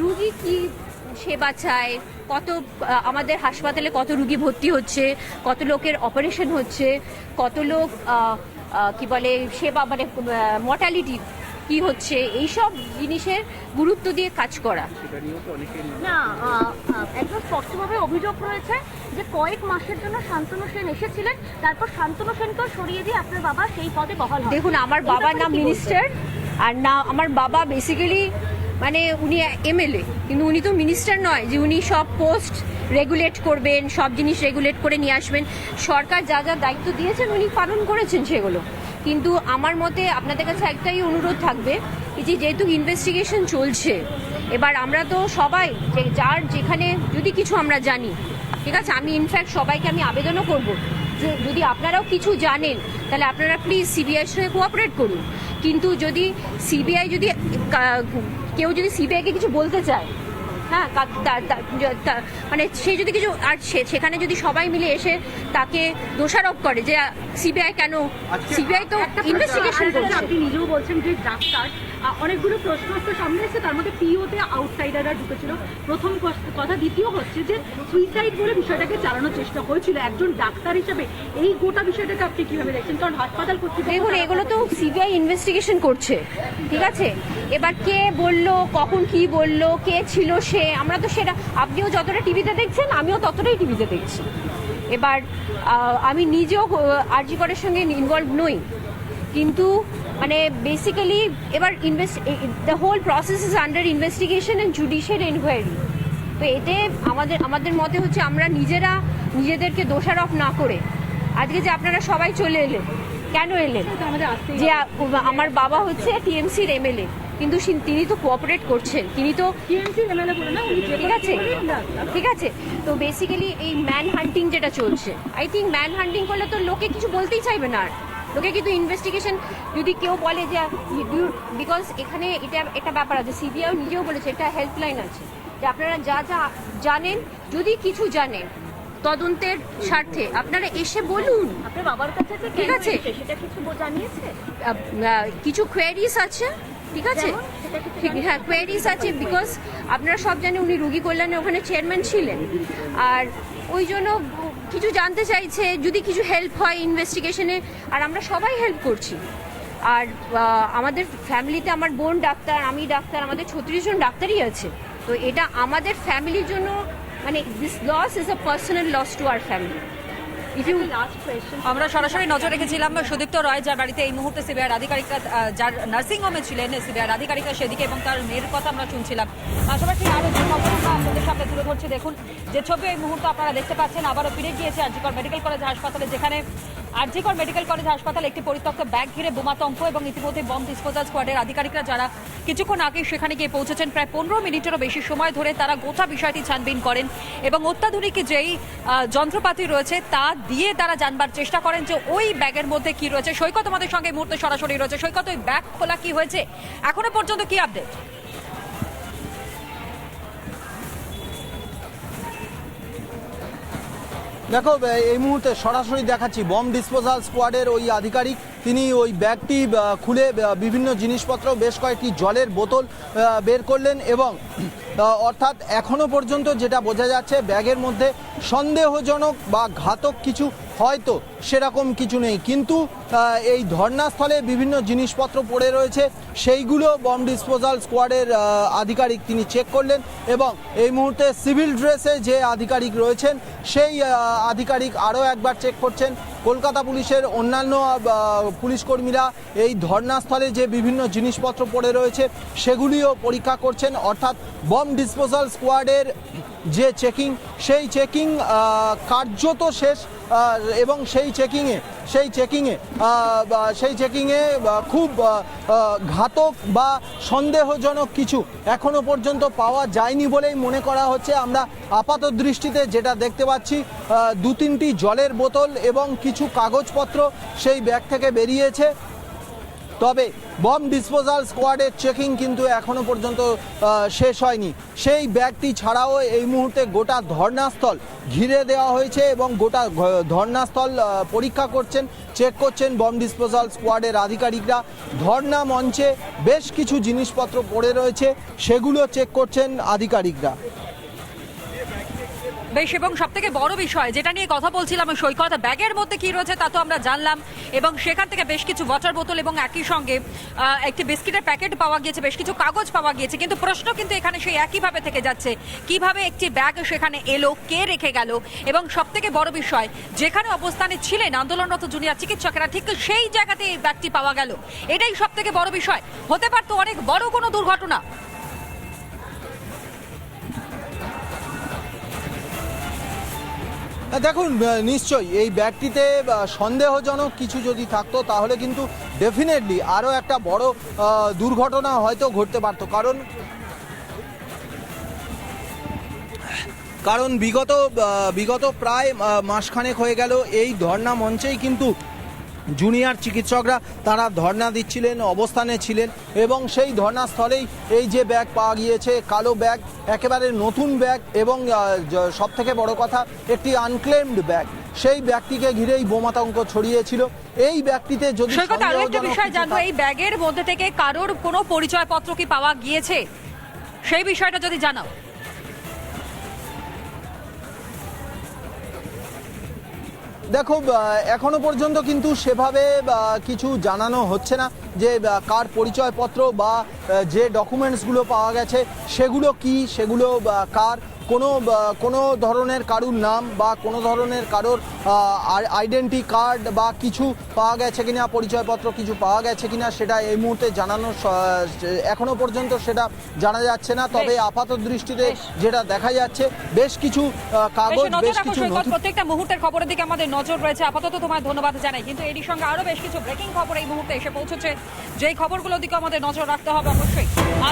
রুগী কি সেবা চায়? কত আমাদের হাসপাতালে কত রুগী ভর্তি হচ্ছে? কত লোকের অপারেশন হচ্ছে? কত লোক কি বলে সেবা মানে মর্টালিটি কি হচ্ছে? এইসব জিনিসের গুরুত্ব দিয়ে কাজ করা। না একদম স্পষ্টভাবে অভিযোগ রয়েছে যে কয়েক মাসের জন্য শান্তনু সেন এসেছিলেন। তারপর শান্তনু সেনকেও সরিয়ে দিয়ে আপনার বাবা সেই পদে বহাল দেখুন আমার বাবার নাম মিনিস্টার আর না আমার বাবা বেসিক্যালি মানে উনি এমএলএ কিন্তু উনি তো মিনিস্টার নয় যে উনি সব পোস্ট রেগুলেট করবেন, সব জিনিস রেগুলেট করে নিয়ে আসবেন। সরকার যা যা দায়িত্ব দিয়েছেন উনি পালন করেছেন সেগুলো। কিন্তু আমার মতে আপনাদের কাছে একটাই অনুরোধ থাকবে যে যেহেতু ইনভেস্টিগেশন চলছে, এবার আমরা তো সবাই যে যার যেখানে যদি কিছু আমরা জানি, ঠিক আছে? আমি ইনফ্যাক্ট সবাইকে আমি আবেদনও করব। যে যদি আপনারাও কিছু জানেন, তাহলে আপনারা প্লিজ সিবিআইয়ের সঙ্গে কোঅপারেট করুন। কিন্তু যদি সিবিআই যদি কেউ যদি সিবিআইকে কিছু বলতে চায় হ্যাঁ মানে সে যদি কিছু আর সেখানে যদি সবাই মিলে এসে তাকে দোষারোপ করে যে সিবিআই কেন? সিবিআই তো ইনভেস্টিগেশন করছে। আপনি নিজেও বলছেন যে ডাক্তার অনেকগুলো প্রশ্ন তো সামনে এসেছে তার মধ্যে পিওতে আউটসাইডাররা ঢুকেছিল। প্রথম কথা দ্বিতীয় হচ্ছে যে সুইসাইড বলে বিষয়টাকে চালানোর চেষ্টা হয়েছিল একজন ডাক্তার হিসেবে। এই গোটা বিষয়টাকে আপনি কীভাবে দেখছেন? কারণ হাসপাতাল কর্তৃপক্ষ দেখুন এগুলো তো সিবিআই ইনভেস্টিগেশন করছে ঠিক আছে? এবার কে বলল কখন কি বলল কে ছিল সে আমরা তো সেটা আপনিও যতটা টিভিতে দেখছেন আমিও ততটাই টিভিতে দেখছি। এবার আমি নিজেও আরজি করের সঙ্গে ইনভলভ নই। কিন্তু মানে বেসিক্যালি এবার invest the whole process is under investigation and judicial enquiry তো এতে আমাদের আমাদের মতে হচ্ছে আমরা নিজেরা নিজেদেরকে দোষারোপ না করে আজকে যে আপনারা সবাই চলে এলেন কেন এলেন? যে আমার বাবা হচ্ছে টিএমসির এমএলএ কিন্তু তিনি তো কোঅপারেট করছেন তিনি তো ঠিক আছে ঠিক আছে। তো বেসিক্যালি এই ম্যান হান্টিং যেটা চলছে আই থিঙ্ক ম্যান হান্টিং করলে তো লোকে কিছু বলতেই চাইবে না আর। লোকে কিন্তু ইনভেস্টিগেশন যদি কেউ বলে যে বিকজ এখানে এটা একটা ব্যাপার আছে সিবিআই নিজেও বলেছে এটা হেল্পলাইন আছে। যে আপনারা যা যা জানেন যদি কিছু জানেন তদন্তের স্বার্থে আপনারা এসে বলুন। আপনার বাবার কাছে ঠিক আছে। সেটা কিছু জানিয়েছে? কিছু কোয়ারিজ আছে? ঠিক আছে? ঠিক হ্যাঁ কোয়ারিজ আছে বিকজ আপনারা সব জানেন উনি রুগী কল্যাণে ওখানে চেয়ারম্যান ছিলেন। আর ওই জন্য কিছু জানতে চাইছে, যদি কিছু হেল্প হয় ইনভেস্টিগেশনে আর আমরা সবাই হেল্প করছি। আর আমাদের ফ্যামিলিতে আমার বোন ডাক্তার, আমি ডাক্তার, আমাদের ছত্রিশ জন ডাক্তারই আছে। তো এটা আমাদের ফ্যামিলির জন্য মানে this loss is a personal loss to our family আমরা সরাসরি নজর রেখেছিলাম সুদীপ্ত রয় যার বাড়িতে এই মুহূর্তে সিবিআই আধিকারিকরা যার নার্সিং হোমে ছিলেন সিবিআই আধিকারিকরা সেদিকে এবং তার মেয়ের কথা আমরা শুনছিলাম। পাশাপাশি আরও যে খবর আমরা আপনাদের সামনে তুলে ধরছি দেখুন যে ছবি এই মুহূর্তে আপনারা দেখতে পাচ্ছেন আবারও ফিরে গিয়েছে আরজিকর মেডিকেল কলেজ হাসপাতালে যেখানে আরজিকর মেডিকেল কলেজ হাসপাতালে একটি পরিত্যক্ত ব্যাগ ঘিরে বোমাতঙ্ক এবং ইতিমধ্যে বম ডিসপোজাল স্কোয়াডের আধিকারিকরা যারা কিছুক্ষণ আগে সেখানে গিয়ে পৌঁছেছেন প্রায় পনেরো মিনিটেরও বেশি সময় ধরে তারা গোটা বিষয়টি ছানবিন করেন এবং অত্যাধুনিক যেই যন্ত্রপাতি রয়েছে তা দিয়ে তারা জানবার চেষ্টা করেন যে ওই ব্যাগের মধ্যে কি রয়েছে। সৈকত আমাদের সঙ্গে মুহূর্তে সরাসরি রয়েছে। সৈকত, ওই ব্যাগ খোলা কি হয়েছে? এখনও পর্যন্ত কি আপডেট দেখো এই মুহূর্তে সরাসরি দেখাচ্ছি। বম ডিসপোজাল স্কোয়াডের ওই আধিকারিক তিনি ওই ব্যাগটি খুলে বিভিন্ন জিনিসপত্র, বেশ কয়েকটি জলের বোতল বের করলেন এবং অর্থাৎ এখনও পর্যন্ত যেটা বোঝা যাচ্ছে, ব্যাগের মধ্যে সন্দেহজনক বা ঘাতক কিছু হয়তো সেরকম কিছু নেই। কিন্তু এই ধর্নাস্থলে বিভিন্ন জিনিসপত্র পড়ে রয়েছে, সেইগুলো বম ডিসপোজাল স্কোয়াডের আধিকারিক তিনি চেক করলেন এবং এই মুহূর্তে সিভিল ড্রেসে যে আধিকারিক রয়েছেন, সেই আধিকারিক আরও একবার চেক করছেন। কলকাতা পুলিশের অন্যান্য পুলিশকর্মীরা পুলিশ কর্মীরা এই ধর্নাস্থলে যে বিভিন্ন জিনিসপত্র পড়ে রয়েছে, সেগুলিও পরীক্ষা করছেন। অর্থাৎ বম ডিসপোজাল স্কোয়াডের যে চেকিং সেই চেকিং কার্যত শেষ। এবং সেই চেকিংয়ে সেই চেকিংয়ে সেই চেকিংয়ে খুব ঘাতক বা সন্দেহজনক কিছু এখনও পর্যন্ত পাওয়া যায়নি বলেই মনে করা হচ্ছে। আমরা আপাত দৃষ্টিতে যেটা দেখতে পাচ্ছি দু তিনটি জলের বোতল এবং কিছু কাগজপত্র সেই ব্যাগ থেকে বেরিয়েছে। তবে বম ডিসপোজাল স্কোয়াডের চেকিং কিন্তু এখনও পর্যন্ত শেষ হয়নি। সেই ব্যাগটি ছাড়াও এই মুহূর্তে গোটা ধর্নাস্থল ঘিরে দেওয়া হয়েছে এবং গোটা ধর্নাস্থল পরীক্ষা করছেন চেক করছেন বম ডিসপোজাল স্কোয়াডের আধিকারিকরা। ধর্না মঞ্চে বেশ কিছু জিনিসপত্র পড়ে রয়েছে, সেগুলো চেক করছেন আধিকারিকরা। বেশ, এবং সব থেকে বড় বিষয় যেটা নিয়ে কথা বলছিলাম সৈকত, ব্যাগের মধ্যে কি রয়েছে তা তো আমরা জানলাম, এবং সেখান থেকে বেশ কিছু ওয়াটার বোতল এবং একই সঙ্গে একটি বিস্কিটের প্যাকেট পাওয়া গিয়েছে, বেশ কিছু কাগজ পাওয়া গিয়েছে, কিন্তু প্রশ্ন কিন্তু এখানে সেই একইভাবে থেকে যাচ্ছে, কীভাবে একটি ব্যাগ সেখানে এলো, কে রেখে গেল, এবং সব থেকে বড় বিষয়, যেখানে অবস্থানে ছিলেন আন্দোলনরত জুনিয়র চিকিৎসকেরা, ঠিক সেই জায়গাতে এই ব্যাগটি পাওয়া গেল, এটাই সব থেকে বড় বিষয়, হতে পারতো অনেক বড় কোনো দুর্ঘটনা। দেখুন নিশ্চয়ই এই ব্যাগটিতে সন্দেহজনক কিছু যদি থাকতো, তাহলে কিন্তু ডেফিনেটলি আরও একটা বড় দুর্ঘটনা হয়তো ঘটতে পারতো। কারণ কারণ বিগত বিগত প্রায় মাসখানেক হয়ে গেল, এই ধর্না মঞ্চেই কিন্তু জুনিয়র চিকিৎসকরা তারা ধর্ণা দিচ্ছিলেন অবস্থানে ছিলেন এবং সেই ধর্ণাস্থলেই এই যে ব্যাগ পাওয়া গিয়েছে কালো ব্যাগ একেবারে নতুন ব্যাগ এবং সব থেকে বড় কথা একটি আনক্লেমড ব্যাগ। সেই ব্যাগটিকে ঘিরেই বোমাতঙ্ক ছড়িয়েছিল। এই ব্যাগটিতে যদি সৈকত আরও একটা বিষয় জানব এই ব্যাগের মধ্যে থেকে কারোর কোনো পরিচয়পত্র কি পাওয়া গিয়েছে? সেই বিষয়টা যদি জানাও। দেখো এখনও পর্যন্ত কিন্তু সেভাবে কিছু জানানো হচ্ছে না যে কার পরিচয়পত্র বা যে ডকুমেন্টসগুলো পাওয়া গেছে, সেগুলো কি, সেগুলো কার কোনো কোনো ধরনের কারুর নাম বা কোনো ধরনের কারোর আইডেন্টি কার্ড বা কিছু পাওয়া গেছে কিনা পরিচয়পত্র কিছু পাওয়া গেছে কিনা সেটা এই মুহূর্তে জানানো এখনও পর্যন্ত সেটা জানা যাচ্ছে না। তবে। আপাত দৃষ্টিতে যেটা দেখা যাচ্ছে বেশ কিছু কাগজ বেশ কিছু প্রত্যেকটা মুহূর্তের খবরের দিকে আমাদের নজর রয়েছে। আপাতত তোমার ধন্যবাদ জানাই। কিন্তু এরই সঙ্গে আরও বেশ কিছু ব্রেকিং খবর এই মুহূর্তে এসে পৌঁছেছে। যেই খবরগুলোর দিকে আমাদের নজর রাখতে হবে অবশ্যই।